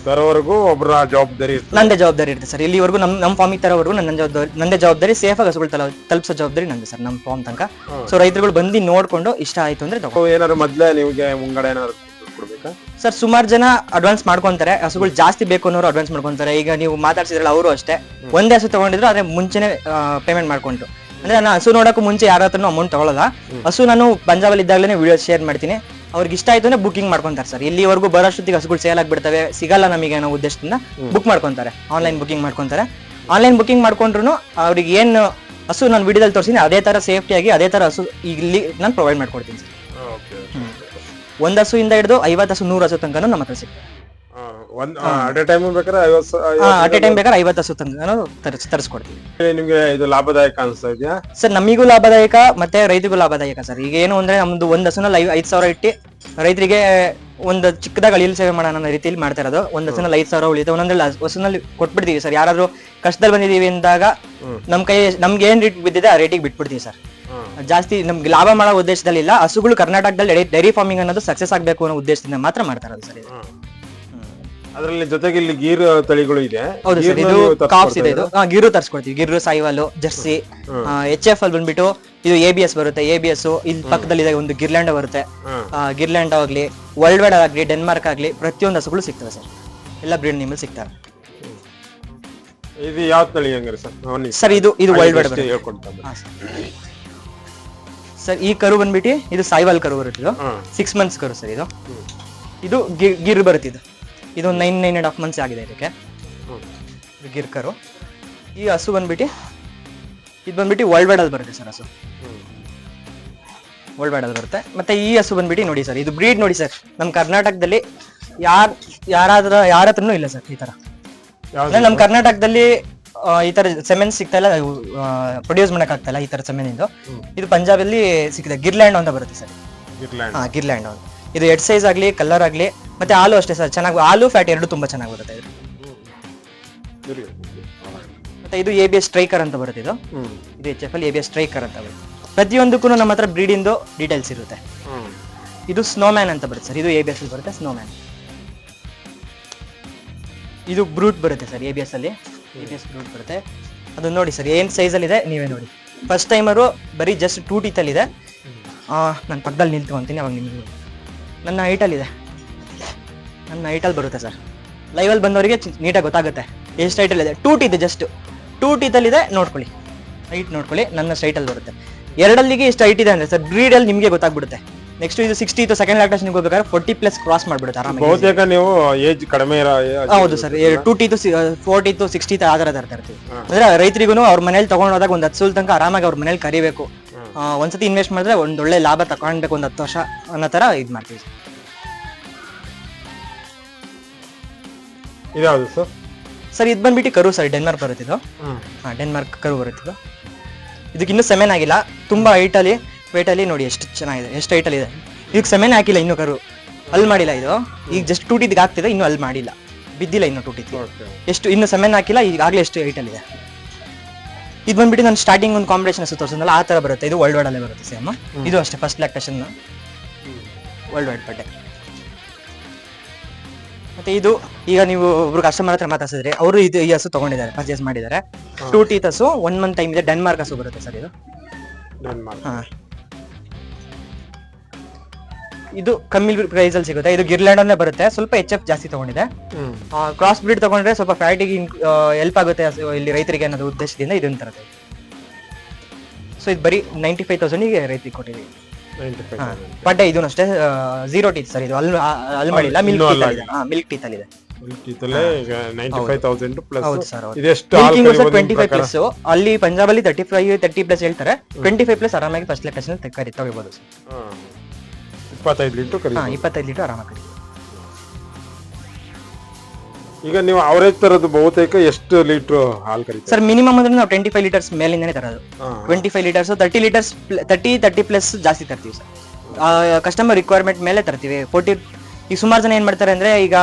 ತರೋವರೆಗೂ ಒಬ್ಬರ ಜವಾಬ್ದಾರಿ ಇರ್ತದೆ. ನಂದೇ ಜವಾಬ್ದಾರಿ ಇರುತ್ತೆ ಸರ್. ಇಲ್ಲಿವರೆಗೂ ನಮ್ಮ ನಮ್ಮ ಫಾರ್ಮಿಗೆ ತರೋವರೆಗೂ ನನ್ನ ಜವಾಬ್ದಾರಿ ನಂದೇ ಜವಾಬ್ದಾರಿ ಸೇಫ್ ಆಗಿ ಹಸುಗಳು ತಲ ತಲುಪಿಸೋ ಜವಾಬ್ದಾರಿ ನಂದು ಸರ್ ನಮ್ಮ ಫಾರ್ಮ್ ತನಕ. ಸೊ ರೈತರುಗಳು ಬಂದು ನೋಡ್ಕೊಂಡು ಇಷ್ಟ ಆಯ್ತು ಅಂದ್ರೆ ತಗೋ. ಏನಾದ್ರು ಮೊದ್ಲೇ ನಿಮಗೆ ಮುಂಗಡ ಏನಾದ್ರು ಕೊಡ್ಬೇಕಾ? ಸರ್ ಸುಮಾರು ಜನ ಅಡ್ವಾನ್ಸ್ ಮಾಡ್ಕೊಂತಾರೆ. ಹಸುಗಳು ಜಾಸ್ತಿ ಬೇಕು ಅನ್ನೋರು ಅಡ್ವಾನ್ಸ್ ಮಾಡ್ಕೊಂತಾರೆ. ಈಗ ನೀವು ಮಾತಾಡ್ಸಿದ್ರಲ್ಲ ಅವರು ಅಷ್ಟೇ. ಒಂದೇ ಹಸು ತಗೊಂಡಿದ್ರು ಅದೇ ಮುಂಚೆನೆ ಪೇಮೆಂಟ್ ಮಾಡ್ಕೊಂಡ್ರು. ಅಂದ್ರೆ ನಾನು ಹಸು ನೋಡಕ್ಕೂ ಮುಂಚೆ ಯಾರ ಹತ್ರನೂ ಅಮೌಂಟ್ ತಗೊಳ್ಳಲ್ಲ ಹಸು ನಾನು ಪಂಜಾಬಲ್ಲಿ ಇದ್ದಾಗಲೇ ವಿಡಿಯೋ ಶೇರ್ ಮಾಡ್ತೀನಿ. ಅವ್ರಿಗೆ ಇಷ್ಟ ಆಯ್ತು ಅಂದ್ರೆ ಬುಕಿಂಗ್ ಮಾಡ್ಕೊಂತಾರೆ ಸರ್ ಇಲ್ಲಿವರೆಗೂ ಬರೋಷ್ಟೊತ್ತಿಗೆ ಹಸುಗಳು ಸೇಲ್ ಆಗ್ಬಿಡ್ತವೆ ಸಿಗಲ್ಲ ನಮಗೆ ಅನ್ನೋ ಉದ್ದೇಶದಿಂದ ಬುಕ್ ಮಾಡ್ಕೊಂತಾರೆ ಆನ್ಲೈನ್ ಬುಕಿಂಗ್ ಮಾಡ್ಕೊಂತಾರೆ. ಆನ್ಲೈನ್ ಬುಕಿಂಗ್ ಮಾಡ್ಕೊಂಡ್ರು ಅವ್ರಿಗೆ ಏನು ಹಸು ನಾನು ವಿಡಿಯೋದಲ್ಲಿ ತೋರಿಸಿನಿ ಅದೇ ತರ ಸೇಫ್ಟಿಯಾಗಿ ಅದೇ ತರ ಹಸು ಇಲ್ಲಿ ನಾನು ಪ್ರೊವೈಡ್ ಮಾಡ್ಕೊಡ್ತೀನಿ ಸರ್ ಹಸುವಿಂದ ಹಸುಯಿಂದ ಹಿಡಿದು ಐವತ್ತು ಹಸು ನೂರು ಹಸು ತನಕ ನಮ್ಮ ಹತ್ರ ಸಿಗ್ತದೆ ಒಂದ್ ಅಟ್ ಎ ಟೈಮ್ ಬೇಕಾದ್ರೆ ಐವತ್ತು ಸ- ಅಟ್ ಎ ಟೈಮ್ ಬೇಕಾದ್ರೆ ಐವತ್ತು ಹಸು ತನಕ ತರಿಸ್ ತರಿಸ್ಕೊಡ್ತೀವಿ ಐವತ್ತು ನಿಮ್ಗೆ ಇದು ಲಾಭದಾಯಕ ಅನಿಸ್ತಾ ಇದೆಯಾ? ಸರ್ ನಮಿಗೂ ಲಾಭದಾಯಕ ಮತ್ತೆ ರೈತರಿಗೂ ಲಾಭದಾಯಕ ಸರ್. ಈಗ ಏನು ಅಂದ್ರೆ ನಮ್ದು ಒಂದ್ ಹಸುನಲ್ಲಿ ಐ- ಐದ್ ಸಾವಿರ ಇಟ್ಟು ರೈತರಿಗೆ ಒಂದು ಚಿಕ್ಕದಾಗ ಅಳಿಲ್ ಸೇವೆ ಮಾಡೋಣ ಅನ್ನೋ ರೀತಿಯಲ್ಲಿ ಮಾಡ್ತಾ ಇರೋದು. ಒಂದ್ ಹಸುನಲ್ಲಿ ಐದ್ ಸಾವಿರ ಉಳಿತು ಒಂದೊಂದ್ರಲ್ಲಿ ಹಸು- ಹಸುನಲ್ಲಿ ಕೊಟ್ಬಿಡ್ತೀವಿ ಸರ್. ಯಾರಾದ್ರು ಕಷ್ಟದಲ್ಲಿ ಬಂದಿದೀವಿ ಅಂದಾಗ ನಮ್ ಕೈ ನಮ್ಗೆ ಏನ್ ರೇಟ್ ಬಿದ್ದಿದೆ ಆ ರೇಟಿಗೆ ಬಿಟ್ಬಿಡ್ತೀವಿ ಸರ್. ಜಾಸ್ತಿ ನಮ್ಗೆ ಲಾಭ ಮಾಡೋ ಉದ್ದೇಶದಲ್ಲಿ ಇಲ್ಲ ಹಸುಗಳು ಕರ್ನಾಟಕದಲ್ಲಿ ಡೈರಿ ಫಾರ್ಮಿಂಗ್ ಅನ್ನೋದು ಸಕ್ಸಸ್ ಆಗಬೇಕು ಅನ್ನೋ ಉದ್ದೇಶದಿಂದ ಮಾತ್ರ ಮಾಡ್ತಾ ಇರೋದು ಸರ್ ಅದ್ರಲ್ಲಿ ಜೊತೆಗೆ ಇಲ್ಲಿ ಗೀರ್ ತಳಿಗಳು ಇದೆ. ಹೌದು ಸರ್ ಗೀರ್ನ ಇದು ನೀವು ಇದೆ ಇದು. Gir ತರ್ಸ್ಕೊಡ್ತೀವಿ. Gir Sahiwal Jersey H F ಅಲ್ಲಿ ಬಂದ್ಬಿಟ್ಟು ಇದು ಎ ಬಿ ಎಸ್ ಬರುತ್ತೆ. ಎ ಬಿ ಎಸ್ ಇಲ್ಲಿ ಪಕ್ಕದಲ್ಲಿ ಇದೆ ಒಂದು ಗಿರ್ಲ್ಯಾಂಡ್ ಬರುತ್ತೆ. ಹ್ಮ್. ಗಿರ್ಲ್ಯಾಂಡ್ ಆಗ್ಲಿ ವರ್ಲ್ಡ್ ವೈಡ್ ಆಗ್ಲಿ ಡೆನ್ಮಾರ್ಕ್ ಆಗ್ಲಿ ಪ್ರತಿಯೊಂದು ಹಸುಗಳು ಸಿಗ್ತವೆ ಸರ್. ಎಲ್ಲ ಬ್ರೀಡ್ ನಿಮ್ಮಲ್ಲಿ ಸಿಗ್ತಾರೆ ಇದು ಯಾವ ತಳಿ ಹಂಗಾರೆ ಸರ್? ಸರ್ ಇದು ಇದು ವರ್ಲ್ಡ್ ವೈಡ್ ಬರುತ್ತೆ. ಹೇಳ್ಕೊಡ್ತಾ ಬನ್ನಿ. ಹಾ, ಸರ್. ಸರ್ ಈ ಕರು ಬಂದ್ಬಿಟ್ಟು ಇದು ಸಾಯಿವಾಲ್ ಕರು ಬರುತ್ತೆ ಇದು. ಸಿಕ್ಸ್ ಮಂತ್ಸ್ ಕರು ಸರ್ ಇದು. ಇದು ಗಿ- ಗಿರ್ ಬರುತ್ತೆ ಇದು. ಇದು nine nine and half months ಆಗಿದೆ ಇದಕ್ಕೆ. ಗಿರ್ಕರು ಇದು ಗಿರ್ಕರು. ಈ ಹಸು ಬಂದ್ಬಿಟ್ಟು ಇದು ಬಂದ್ಬಿಟ್ಟು ವರ್ಲ್ಡ್ ವೈಡ್ ಅಲ್ಲಿ ಬರುತ್ತೆ ಸರ್ ಹಸು. ವರ್ಲ್ಡ್ ವೈಡ್ ಅಲ್ಲಿ ಬರುತ್ತೆ. ಮತ್ತೆ ಈ ಹಸು ಬಂದ್ಬಿಟ್ಟು ನೋಡಿ ಸರ್ ಇದು ಬ್ರೀಡ್ ನೋಡಿ ಸರ್. ನಮ್ಮ ಕರ್ನಾಟಕದಲ್ಲಿ ಯಾರ್ ಯಾರಾದ್ರ ಯಾರ ಹತ್ರನೂ ಇಲ್ಲ ಸರ್ ಈ ತರ. ಅಂದ್ರೆ ನಮ್ಮ ಕರ್ನಾಟಕದಲ್ಲಿ ಈ ತರ ಸೆಮೆನ್ ಸಿಗ್ತಾ ಇಲ್ಲ ಪ್ರೊಡ್ಯೂಸ್ ಮಾಡಕ್ ಆಗ್ತಾ ಇಲ್ಲ ಈ ತರ ಸೆಮೆನ್ ಇದು. ಇದು ಪಂಜಾಬಲ್ಲಿ ಸಿಕ್ಕಿದೆ ಗಿರ್ಲ್ಯಾಂಡ್ ಅಂತ ಬರುತ್ತೆ ಸರ್. ಗಿರ್ಲ್ಯಾಂಡ್. ಗಿರ್ಲ್ಯಾಂಡ್ ಇದು ಹೆಡ್ ಸೈಜ್ ಆಗ್ಲಿ ಕಲರ್ ಆಗ್ಲಿ ಮತ್ತೆ ಹಾಲು ಅಷ್ಟೇ ಸರ್ ಚೆನ್ನಾಗಿ ಹಾಲು ಫ್ಯಾಟ್ ಎರಡು ತುಂಬಾ ಚೆನ್ನಾಗಿ ಬರುತ್ತೆ ಇದು. ಮತ್ತೆ ಇದು ಎ ಬಿ ಎಸ್ ಸ್ಟ್ರೈಕರ್ ಅಂತ ಬರುತ್ತೆ ಇದು. ಇದು ಎಚ್ ಎಫ್ ಅಲ್ಲಿ ಎ ಬಿ ಎಸ್ ಸ್ಟ್ರೈಕರ್ ಅಂತ ಬರುತ್ತೆ. ಪ್ರತಿಯೊಂದಕ್ಕೂ ನಮ್ಮ ಹತ್ರ ಬ್ರೀಡಿಂದು ಡೀಟೇಲ್ಸ್ ಇರುತ್ತೆ. ಇದು ಸ್ನೋಮ್ಯಾನ್ ಅಂತ ಬರುತ್ತೆ ಸರ್ ಇದು ಎ ಬಿ ಎಸ್ ಅಲ್ಲಿ ಬರುತ್ತೆ ಸ್ನೋಮ್ಯಾನ್ ಇದು ಬ್ರೂಟ್ ಬರುತ್ತೆ ಸರ್ ಎ ಬಿ ಎಸ್ ಅಲ್ಲಿ. ಎ ಬಿ ಎಸ್ ಬ್ರೂಟ್ ಬರುತ್ತೆ. ಅದು ನೋಡಿ ಸರ್ ಏನ್ ಸೈಜ್ ಅಲ್ಲಿ ಇದೆ ನೀವೇ ನೋಡಿ. ಫಸ್ಟ್ ಟೈಮರು ಬರೀ ಜಸ್ಟ್ ಟೂ ಟೀತ್ ಅಲ್ಲಿ ಇದೆ ನಾನು ಪಕ್ಕದಲ್ಲಿ ನಿಂತ್ಕೊಂತೀನಿ ಅವಾಗ ನಿಮಗೆ ನನ್ನ ಹೈಟ್ ಅಲ್ಲಿ ಇದೆ ನನ್ನ ನೈಟಲ್ಲಿ ಬರುತ್ತೆ ಸರ್ ಲೈವಲ್ಲಿ ಬಂದವರಿಗೆ ನೀಟಾಗಿ ಗೊತ್ತಾಗುತ್ತೆ. ಎಷ್ಟು ಹೈಟಲ್ಲಿ ಇದೆ. ಟೂ ಟೀತ್ ಜಸ್ಟ್ ಟೂ ಟೀತಲ್ಲಿದೆ ನೋಡ್ಕೊಳ್ಳಿ. ಹೈಟ್ ನೋಡ್ಕೊಳ್ಳಿ ನನ್ನ ಸ್ಟ್ರೈಟಲ್ಲಿ ಬರುತ್ತೆ. ಎರಡಲ್ಲಿಗೆ ಇಷ್ಟು ಹೈಟ್ ಇದೆ ಅಂದರೆ ಸರ್ ಬ್ರೀಡಲ್ಲಿ ನಿಮಗೆ ಗೊತ್ತಾಗ್ಬಿಡುತ್ತೆ. ನೆಕ್ಸ್ಟ್ ಇದು ಸಿಕ್ಸ್ಟಿ ಇದು ಸೆಕೆಂಡ್ ಲ್ಯಾಕ್ಟೇಷನ್ ಹೋಗ್ಬೇಕಾದ್ರೆ ಫೋರ್ಟಿ ಪ್ಲಸ್ ಕ್ರಾಸ್ ಮಾಡ್ಬಿಡುತ್ತೆ ಆರಾಮಾಗಿ. ಬಹುತೇಕ ನೀವು ಏಜ್ ಕಡಿಮೆ ಇರೋ ಹೌದು sir two teeth four teeth sixty ಆ ಥರ ತರ್ತಾ ಇರ್ತೀವಿ. ಅಂದ್ರೆ ರೈತರಿಗೂ ಅವ್ರ ಮನೇಲಿ ತಗೊಂಡೋದಾಗ ಒಂದು ಹತ್ತು ಸುಲ್ ತನಕ ಆರಾಮಾಗಿ ಅವ್ರ ಮನೇಲಿ ಕರಿಬೇಕು. ಒಂದ್ಸತಿ ಇನ್ವೆಸ್ಟ್ ಮಾಡಿದ್ರೆ ಒಂದೊಳ್ಳೆ ಒಳ್ಳೆ ಲಾಭ ತಗೊಂಡ್ಬೇಕು ಒಂದು ಹತ್ತು ವರ್ಷ ಅನ್ನೋ ಥರ ಇದು ಮಾಡ್ತೀವಿ ಇದ್ಯಾವುದು ಸರ್? ಸರ್ ಇದು ಬಂದ್ಬಿಟ್ಟು ಕರು ಸರ್ ಡೆನ್ಮಾರ್ಕ್ ಬರುತ್ತೆ ಇದು. ಹ್ಮ್. ಹಾಂ ಡೆನ್ಮಾರ್ಕ್ ಕರು ಬರುತ್ತೆ ಇದು. ಇದಕ್ಕೆ ಇನ್ನೂ ಸೆಮೆನ್ ಆಗಿಲ್ಲ. ತುಂಬ ಹೈಟಲ್ಲಿ ವೇಟಲ್ಲಿ ನೋಡಿ ಎಷ್ಟು ಚೆನ್ನಾಗಿದೆ ಎಷ್ಟು ಹೈಟಲ್ಲಿ ಇದೆ. ಇದಕ್ಕೆ ಸೆಮೆನ್ ಹಾಕಿಲ್ಲ ಇನ್ನೂ ಕರು. ಅಲ್ಲಿ ಮಾಡಿಲ್ಲ ಇದು. ಈಗ ಜಸ್ಟ್ ಟೂಟಿದ್ಗೆ ಆಗ್ತಿದೆ ಇನ್ನೂ ಅಲ್ಲಿ ಮಾಡಿಲ್ಲ. ಬಿದ್ದಿಲ್ಲ ಇನ್ನೂ ಟೂಟಿದ್ದು. ಎಷ್ಟು ಇನ್ನು ಸೆಮೆನ್ ಹಾಕಿಲ್ಲ ಈಗಾಗಲೇ ಎಷ್ಟು ಹೈಟಲ್ಲಿ ಇದೆ. ಇದು ಬಂದ್ಬಿಟ್ಟು ನಾನು ಸ್ಟಾರ್ಟಿಂಗ್ ಒಂದು ಕಾಂಬಿನೇಷನ್ ಹೆಸರು ತೋರಿಸಿದ್ನಲ್ಲ ಆ ಥರ ಬರುತ್ತೆ. ಇದು ವರ್ಲ್ಡ್ ವೈಡಲ್ಲೇ ಬರುತ್ತೆ ಸೇಮ್ ಇದು ಅಷ್ಟೇ ಫಸ್ಟ್ ಲ್ಯಾಕ್ಟೇಷನ್ ವರ್ಲ್ಡ್ ವೈಡ್ ಬಟ್ಟೆ ಮತ್ತೆ ಇದು ಈಗ ನೀವು ಒಬ್ರು ಕಸ್ಟಮರ್ ಹತ್ರ ಮಾತಾಡ್ಸಿದ್ರಿ ಅವರು ಇದು ಈ ಹಸು ತಗೊಂಡಿದ್ದಾರೆ ಪರ್ಚೇಸ್ ಮಾಡಿದ್ದಾರೆ. ಟೂ ಟೀತ್ ಹಸು ಒನ್ ಮಂತ್ ಟೈಮ್ ಇದೆ ಡೆನ್ಮಾರ್ಕ್ ಹಸು ಬರುತ್ತೆ ಸರ್ ಇದು. ಡೆನ್ಮಾರ್ಕ್. ಹಾ. ಇದು ಕಮ್ಮಿ ಪ್ರೈಸ್ ಅಲ್ಲಿ ಸಿಗುತ್ತೆ. ಇದು ಗಿರ್ಲ್ಯಾಂಡ್ ಅಲ್ಲೇ ಬರುತ್ತೆ ಸ್ವಲ್ಪ ಎಚ್ ಎಫ್ ಜಾಸ್ತಿ ತಗೊಂಡಿದೆ. ಕ್ರಾಸ್ ಬ್ರೀಡ್ ತಗೊಂಡ್ರೆ ಸ್ವಲ್ಪ ಫ್ಯಾಟಿಗೆ ಹೆಲ್ಪ್ ಆಗುತ್ತೆ ಇಲ್ಲಿ ರೈತರಿಗೆ ಅನ್ನೋದು ಉದ್ದೇಶದಿಂದ ಇದನ್ನ ತರುತ್ತೆ ಸೊ ಇದು ಬರೀ ನೈಂಟಿ ಫೈವ್ ತೌಸಂಡಿಗೆ ರೈತರಿಗೆ ಕೊಟ್ಟಿದ್ದೀವಿ. 95 ಹಾ ಬಟ್ ಇದು ಅಷ್ಟೇ ಜೀರೋ ಟೀತ್ ಸರ್ ಇದು. ಅಲ್ಲಿ ಅಲ್ಲಿ ಮಾಡಿಲ್ಲ ಮಿಲ್ಕ್ ಟೀತ್ ಅಲ್ಲಿ ಮಿಲ್ಕ್ ಟೀತ್ ಅಲ್ಲಿ ಇದೆ ಅಲ್ಲೇ ಈಗ 95,000 ಪ್ಲಸ್ ಹೌದು ಸರ್ ಇದೆಷ್ಟು ಹಾಲು ಮಿಲ್ಕಿಂಗ್ ಸರ್ ಕರಿಬೋದು ಟ್ವೆಂಟಿ ಫೈವ್ ಪ್ರಕಾರ? ಅಲ್ಲಿ ಪಂಜಾಬ್ ಅಲ್ಲಿ ತರ್ಟಿ ಫೈವ್ ತರ್ಟಿ ಪ್ಲಸ್ ಹೇಳ್ತಾರೆ. ಟ್ವೆಂಟಿ ಫೈವ್ ಪ್ಲಸ್ ಆರಾಮಾಗಿ ಫಸ್ಟ್ ಲೆಕ್ಕದಲ್ಲಿ ಕರಿ ತಗೋಬಹುದು. ಇಪ್ಪತ್ತೈದು ಲೀಟರ್ ಇಪ್ಪತ್ತೈದು ಲೀಟರ್ ಆರಾಮಾಗಿ ಈಗ ನೀವು ಅವರೇಜ್ ತರೋದು ಬಹುತೇಕ ಎಷ್ಟು ಲೀಟರ್ ಹಾಲು ಕರಿ ಸರ್ ಮಿನಿಮಮ್ ಅಂದ್ರೆ ನಾವು ಟ್ವೆಂಟಿ ಫೈವ್ ಲೀಟರ್ಸ್ ಮೇಲಿಂದನೇ ತರೋದು. Twenty five litres thirty litres thirty thirty plus ಜಾಸ್ತಿ ತರ್ತೀವಿ ಸರ್. ಕಸ್ಟಮರ್ ರಿಕ್ವೈರ್ಮೆಂಟ್ ಮೇಲೆ ತರ್ತೀವಿ. ಫೋರ್ಟಿ ಈಗ ಸುಮಾರು ಜನ ಏನ್ ಮಾಡ್ತಾರೆ ಅಂದ್ರೆ ಈಗ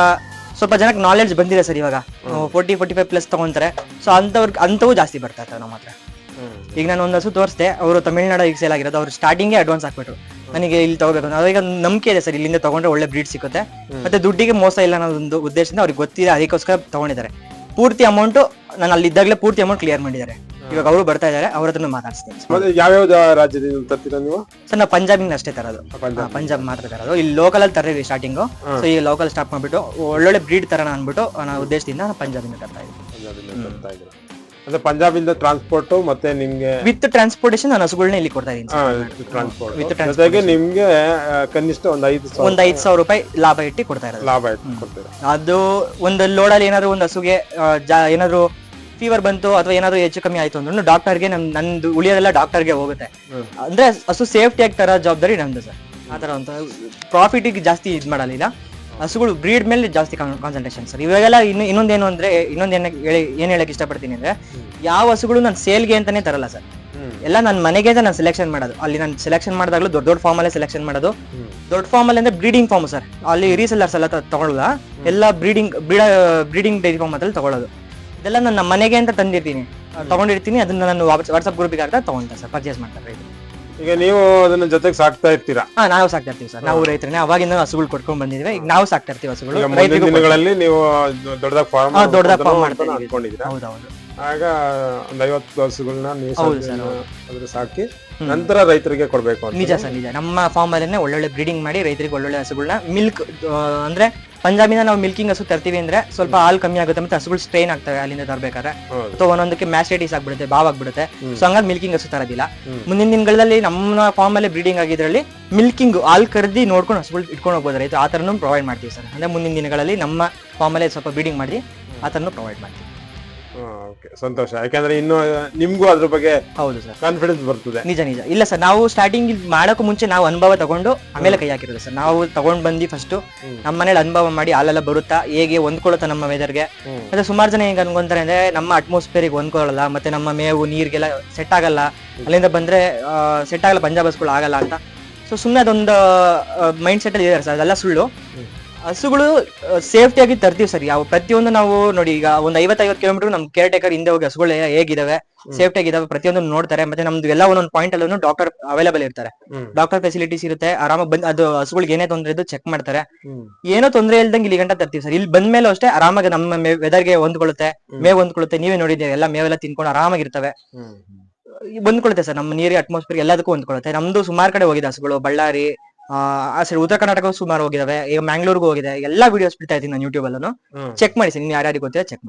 ಸ್ವಲ್ಪ ಜನಕ್ಕೆ ನಾಲೆಡ್ಜ್ ಬಂದಿದೆ ಸರ್ ಇವಾಗ. ಫೋರ್ಟಿ ಫೋರ್ಟಿ ಫೈವ್ ಪ್ಲಸ್ ತಗೊಂತಾರೆ. ಸೊ ಅಂಥವ್ರಿಗೆ ಅಂಥವು ಜಾಸ್ತಿ ಬರ್ತಾ ಇರ್ತಾರೆ ನಮ್ಮ ಹತ್ರ. ಈಗ ನಾನು ಒಂದು ಹಸು ತೋರಿಸ್ದೆ ಅವರು ತಮಿಳ್ನಾಡು ಈಗ ಸೇಲ್ ಆಗಿರೋದು ಅವ್ರು ಸ್ಟಾರ್ಟಿಂಗೇ ಅಡ್ವಾನ್ಸ್ ಹಾಕ್ಬಿಟ್ರು. ನನಗೆ ಇಲ್ಲಿ ತಗೋಬೇಕು ಅಂತ. ಈಗ ನಂಬಿಕೆ ಇದೆ ಸರ್ ಇಲ್ಲಿಂದ ತಗೊಂಡ್ರೆ ಒಳ್ಳೆ ಬ್ರೀಡ್ ಸಿಗುತ್ತೆ. ಮತ್ತೆ ದುಡ್ಡಿಗೆ ಮೋಸ ಇಲ್ಲ ಅನ್ನೋ ಒಂದು ಉದ್ದೇಶದಿಂದ ಅವ್ರಿಗೆ ಗೊತ್ತಿದೆ ಅದಕ್ಕೋಸ್ಕರ ತಗೊಂಡಿದ್ದಾರೆ. ಪೂರ್ತಿ ಅಮೌಂಟ್ ನಾನು ಅಲ್ಲಿ ಇದ್ದಾಗಲೇ ಪೂರ್ತಿ ಅಮೌಂಟ್ ಕ್ಲಿಯರ್ ಮಾಡಿದ್ದಾರೆ. ಇವಾಗ ಅವರು ಬರ್ತಾ ಇದ್ದಾರೆ ಅವ್ರ ಹತ್ರ ಮಾತಾಡ್ತೀನಿ ಮತ್ತೆ ಯಾವ್ಯಾವ ರಾಜ್ಯದಿಂದ ತರ್ತೀರಾ ನೀವು? ಸರ್ ನಾವು ಪಂಜಾಬಿಂದ ಅಷ್ಟೇ ತರೋದು. ಪಂಜಾಬ್. ಹಾ, ಪಂಜಾಬ್ ಮಾತ್ರ ತರೋದು. ಇಲ್ಲಿ ಲೋಕಲ್ ಅಲ್ಲಿ ತರೀವಿ ಸ್ಟಾರ್ಟಿಂಗು ಸೊ ಈ ಲೋಕಲ್ ಸ್ಟಾಪ್ ಮಾಡ್ಬಿಟ್ಟು ಒಳ್ಳೊಳ್ಳೆ ಬ್ರೀಡ್ ತರೋಣ ಅಂದ್ಬಿಟ್ಟು ನಾವು ಉದ್ದೇಶದಿಂದ ಪಂಜಾಬ್ ಪಂಜಾಬಿಂದ ತರ್ತಾ ಇದ್ದೀನಿ. ಪಂಜಾಬಿಂದ ತರ್ತಾ ಇದ್ದೀರಾ. ಅಂದ್ರೆ ಪಂಜಾಬಿಂದ ಟ್ರಾನ್ಸ್ಪೋರ್ಟ್ ಮತ್ತೆ ನಿಮ್ಗೆ ವಿತ್ ಟ್ರಾನ್ಸ್ಪೋರ್ಟೇಷನ್ ನಾನು ಹಸುಗಳನ್ನ ಇಲ್ಲಿ ಕೊಡ್ತಾ ಇದ್ದೀನಿ ಟ್ರಾನ್ಸ್ಪೋರ್ಟ್ ಜೊತೆಗೆ ನಿಮ್ಗೆ ಆ, ಕನಿಷ್ಠ ಒಂದ್ ಐದು ಸಾವಿರ ಒಂದ್ ಐದ್ ಸಾವಿರ ರೂಪಾಯಿ ಲಾಭ ಇಟ್ಟು ಕೊಡ್ತಾ ಇರೋದು. ಲಾಭ ಇಟ್ಟು ಕೊಡ್ತೀರಾ? ಅದು ಒಂದು ಲೋಡಲ್ಲಿ ಏನಾದ್ರು ಒಂದು ಹಸುಗೆ ಆ, ಜಾ- ಏನಾದ್ರು ಫೀವರ್ ಬಂತು ಅಥವಾ ಏನಾದ್ರು ಹೆಚ್ಚು ಕಮ್ಮಿ ಆಯ್ತು ಅಂದ್ರೂ ಡಾಕ್ಟರ್ಗೆ ನಮ್ ನಂದು ಉಳಿಯೋದೆಲ್ಲ ಡಾಕ್ಟರ್ಗೆ ಹೋಗುತ್ತೆ. ಅಂದ್ರೆ ಹಸು ಸೇಫ್ಟಿಯಾಗಿ ತರ ಜವಾಬ್ದಾರಿ ನಮ್ದು ಸರ್ ಆ ಅಂತ ಪ್ರಾಫಿಟಿಗೆ ಜಾಸ್ತಿ ಇದು ಮಾಡಲಿಲ್ಲ ಹಸುಗಳು ಬ್ರೀಡ್ ಮೇಲೆ ಜಾಸ್ತಿ ಕಾನ್ಸಂಟ್ರೇಷನ್ ಸರ್ ಇವಾಗೆಲ್ಲ ಇನ್ನು ಇನ್ನೊಂದೇನು ಅಂದ್ರೆ ಇನ್ನೊಂದೇನು ಹೇಳಿ ಏನ್ ಹೇಳಕ್ ಇಷ್ಟಪಡ್ತೀನಿ ಅಂದ್ರೆ ಯಾವ ಹಸುಗಳು ನಾನು ಸೇಲ್ಗೆ ಅಂತಾನೆ ತರಲ್ಲ ಸರ್ ಎಲ್ಲ ನನ್ನ ಮನೆಗೆ ನಾನು ಸೆಲೆಕ್ಷನ್ ಮಾಡೋದು. ಅಲ್ಲಿ ನಾನು ಸೆಲೆಕ್ಷನ್ ಮಾಡಿದಾಗಲೂ ದೊಡ್ಡ ದೊಡ್ಡ ಫಾರ್ಮಲ್ಲೇ ಸೆಲೆಕ್ಷನ್ ಮಾಡೋದು. ದೊಡ್ಡ ಫಾರ್ಮ್ ಅಲ್ಲಿ ಅಂದ್ರೆ ಬ್ರೀಡಿಂಗ್ ಫಾರ್ಮ್ ಸರ್ ಅಲ್ಲಿ ರೀಸೆಲ್ಲರ್ಸ್ ಎಲ್ಲ ತಗೊಳ್ಳಲ್ಲ ಎಲ್ಲ breeding breed breeding dairy farm ಅಲ್ಲಿ ತಗೊಳ್ಳೋದು ಇದೆಲ್ಲ ನನ್ನ ಮನೆಗೆ ಅಂತ ತಂದಿರ್ತೀನಿ. ತಗೊಂಡಿರ್ತೀನಿ ಅದನ್ನ ನಾನು ವಾಟ್ಸಪ್ ಗ್ರೂಪಿಗೆ ಅಂತ ತಗೊಂತ ಸರ್ ಪರ್ಚೇಸ್ ಮಾಡ್ತಾರೆ ಈಗ ನೀವು ಅದನ್ನ ಜೊತೆಗೆ ಸಾಕ್ತಾ ಇರ್ತೀರಾ? ಹಾ ನಾವು ಸಾಕ್ತಾ ಇರ್ತೀವಿ ಸರ್. ನಾವು ರೈತರನ್ನೇ ಅವಾಗಿಂದ ಹಸುಗಳು ಕೊಟ್ಕೊಂಡ್ ಬಂದಿದ್ವಿ. ಈಗ ನಾವು ಸಾಕ್ತಾ ಇರ್ತೀವಿ ಹಸುಗಳು. ಈಗ ಮುಂದಿನ ರೈತರಿಗೂ ದಿನಗಳಲ್ಲಿ ನೀವು ದೊಡ್ಡದಾಗಿ ಫಾರ್ಮ್ ಹಾ, ದೊಡ್ಡದಾಗಿ farm ಮಾಡ್ತಾ ಇದೀವಿ. ಅನ್ಕೊಂಡಿದ್ದೀರಾ ಹೌದೌದು. ಆಗ ಒಂದ್ ಐವತ್ತು ಹಸುಗಳನ್ನ ನೀವು ಹೌದು ಸಾಕಿ- ಸರ್, ಹೌದು. ಅದ್ರ ಸಾಕಿ ನಂತರ ರೈತರಿಗೆ ಕೊಡ್ಬೇಕು ಅಂತ ನಿಜ ಸರ್ ನಿಜ. ನಮ್ಮ ಫಾರ್ಮ್ ಅಲ್ಲೇ ಒಳ್ಳೊಳ್ಳೆ ಬ್ರೀಡಿಂಗ್ ಮಾಡಿ ರೈತರಿಗೆ ಒಳ್ಳೊಳ್ಳೆ ಹಸುಗಳನ್ನ ಮಿಲ್ಕ್ ಅಂದ್ರೆ ಪಂಜಾಬಿನ ನಾವು ಮಿಲ್ಕಿಂಗ್ ಹಸು ತರ್ತೀವಿ ಅಂದ್ರೆ ಸ್ವಲ್ಪ ಹಾಲು ಕಮ್ಮಿ ಆಗುತ್ತೆ ಮತ್ತೆ ಹಸುಗಳು ಸ್ಟ್ರೈನ್ ಆಗ್ತವೆ ಅಲ್ಲಿಂದ ತರಬೇಕಾದ್ರೆ. ಅಥವಾ ಒಂದೊಂದಕ್ಕೆ ಮ್ಯಾಸ್ಟೈಟಿಸ್ ಆಗ್ಬಿಡುತ್ತೆ ಬಾವ್ ಆಗ್ಬಿಡುತ್ತೆ. ಸೊ ಹಂಗಾಗಿ ಮಿಲ್ಕಿಂಗ್ ಹಸು ತರೋದಿಲ್ಲ. ಮುಂದಿನ ದಿನಗಳಲ್ಲಿ ನಮ್ಮ ಫಾರ್ಮ್ ಅಲ್ಲಿ ಬ್ರೀಡಿಂಗ್ ಆಗಿದ್ರಲ್ಲಿ ಮಿಲ್ಕಿಂಗ್ ಹಾಲು ಕರೆದಿ ನೋಡ್ಕೊಂಡು ಹಸುಗಳು ಇಟ್ಕೊಂಡು ಹೋಗ್ಬೋದು ರೈತ ಆ ಥರನೂ ಪ್ರೊವೈಡ್ ಮಾಡ್ತೀವಿ ಸರ್. ಅಂದ್ರೆ ಮುಂದಿನ ದಿನಗಳಲ್ಲಿ ನಮ್ಮ ಫಾರ್ಮ್ ಅಲ್ಲಿ ಸ್ವಲ್ಪ ಬ್ರೀಡಿಂಗ್ ಮಾಡಿ ಆ ಥರನೂ ಪ್ರೊವೈಡ್ ಮಾಡ್ತೀವಿ. Okay. ಸಂತೋಷ. ಯಾಕಂದ್ರೆ ಇನ್ನು ನಿಮ್ಗೂ ಅದ್ರ ಬಗ್ಗೆ ಹೌದು ಸರ್. ಕಾನ್ಫಿಡೆನ್ಸ್ ಬರ್ತದೆ. ನಿಜ ನಿಜ. ಇಲ್ಲ ಸರ್ ನಾವು ಸ್ಟಾರ್ಟಿಂಗ್ ಮಾಡೋಕ್ಕೂ ಮುಂಚೆ ನಾವು ಅನುಭವ ತಗೊಂಡು ಆಮೇಲೆ ಕೈ ಹಾಕಿರೋದು ಸರ್. ನಾವು ತಗೊಂಡ್ ಬಂದಿ ಫಸ್ಟ್. ನಮ್ಮ ಮನೇಲಿ ಅನುಭವ ಮಾಡಿ ಅಲ್ಲೆಲ್ಲ ಬರುತ್ತಾ ಹೇಗೆ ಹೊಂದ್ಕೊಳ್ಳುತ್ತಾ ನಮ್ಮ ವೆದರ್ಗೆ ಗೆ? ಮತ್ತೆ ಸುಮಾರು ಜನ ಹೆಂಗ್ ಅನ್ಕೊಂತಾರೆ ಅಂದ್ರೆ ನಮ್ಮ ಅಟ್ಮಾಸ್ಫಿಯರಿಗೆ ಹೊಂದ್ಕೊಳ್ಳಲ್ಲ ಮತ್ತೆ ನಮ್ಮ ಮೇವು ನೀರಿಗೆಲ್ಲ ಸೆಟ್ ಆಗಲ್ಲ. ಅಲ್ಲಿಂದ ಬಂದ್ರೆ ಸೆಟ್ ಆಗಲ್ಲ ಪಂಜಾಬ್ ಹಸುಗಳು ಆಗಲ್ಲ ಅಂತ. ಸೊ ಸುಮ್ಮನೆ ಅದೊಂದು ಮೈಂಡ್ ಸೆಟ್ ಅಲ್ಲಿ ಇದೆ ಸರ್. ಅದೆಲ್ಲ ಸುಳ್ಳು. ಹಸುಗಳು ಸೇಫ್ಟಿಯಾಗಿ ತರ್ತೀವಿ ಸರ್. ಯಾವ ಪ್ರತಿಯೊಂದು ನಾವು ನೋಡಿ ಈಗ ಒಂದು ಐವತ್ತೈವತ್ತು ಕಿಲೋಮೀಟರ್ ನಮ್ ಕೇರ್ ಟೇಕರ್ ಹಿಂದೆ ಹೋಗಿ ಹಸುಗಳು ಹೇಗಿದಾವೆ ಸೇಫ್ಟಿ ಆಗಿದಾವೆ ಪ್ರತಿಯೊಂದು ನೋಡ್ತಾರೆ. ಮತ್ತೆ ನಮ್ದು ಎಲ್ಲ ಒಂದೊಂದು ಪಾಯಿಂಟ್ ಅಲ್ಲೂ ಡಾಕ್ಟರ್ ಅವೈಲೇಬಲ್ ಇರ್ತಾರೆ. ಡಾಕ್ಟರ್ ಫೆಸಿಲಿಟೀಸ್ ಇರುತ್ತೆ. ಆರಾಮಾಗಿ ಬಂದ್ ಅದು ಹಸುಗಳಿಗೆ ಏನೇ ತೊಂದರೆ ಇದ್ದು ಚೆಕ್ ಮಾಡ್ತಾರೆ. ಏನೋ ತೊಂದರೆ ಇಲ್ದಂಗೆ ಇಲ್ಲಿ ಗಂಟ ತರ್ತೀವಿ ಸರ್. ಇಲ್ಲಿ ಬಂದ್ಮೇಲೂ ಅಷ್ಟೇ ಆರಾಮಾಗಿ ನಮ್ಮ ವೆದರ್ಗೆ ಹೊಂದ್ಕೊಳ್ಳುತ್ತೆ. ಮೇವ್ ಹೊಂದ್ಕೊಳ್ಳುತ್ತೆ. ನೀವೇ ನೋಡಿದ್ದೀರಿ ಎಲ್ಲ ಮೇವೆಲ್ಲ ತಿನ್ಕೊಂಡು ಆರಾಮಾಗಿರ್ತವೆ. ಬಂದ್ಕೊಳ್ಳುತ್ತೆ ಹೊಂದ್ಕೊಳ್ಳುತ್ತೆ ಸರ್. ನಮ್ಮ ನೀರಿಗೆ ಅಟ್ಮಾಸ್ಫಿಯರ್ ಎಲ್ಲದಕ್ಕೂ ಹೊಂದ್ಕೊಳ್ಳುತ್ತೆ. ನಮ್ದು ಸುಮಾರು ಕಡೆ ಹೋಗಿದೆ ಹಸುಗಳು. ಬಳ್ಳಾರಿ ಆ ಸರಿ ಉತ್ತರ ಕರ್ನಾಟಕ ಸುಮಾರು ಹೋಗಿದಾವೆ. ಈಗ ಮ್ಯಾಂಗ್ಳೂರ್ಗೂ ಹೋಗಿದೆ. ಎಲ್ಲಾ ವಿಡಿಯೋಸ್ ಬಿಡ್ತಾ ಇದ್ದೀನಿ ನಾನು ಯೂಟ್ಯೂಬ್ ಅಲ್ಲೂ. ಚೆಕ್ ಮಾಡಿ ಸರ್ ನೀವು ಯಾರ್ಯಾರಿಗೆ ಗೊತ್ತಿದೆ ಚೆಕ್ ಮಾಡಿ.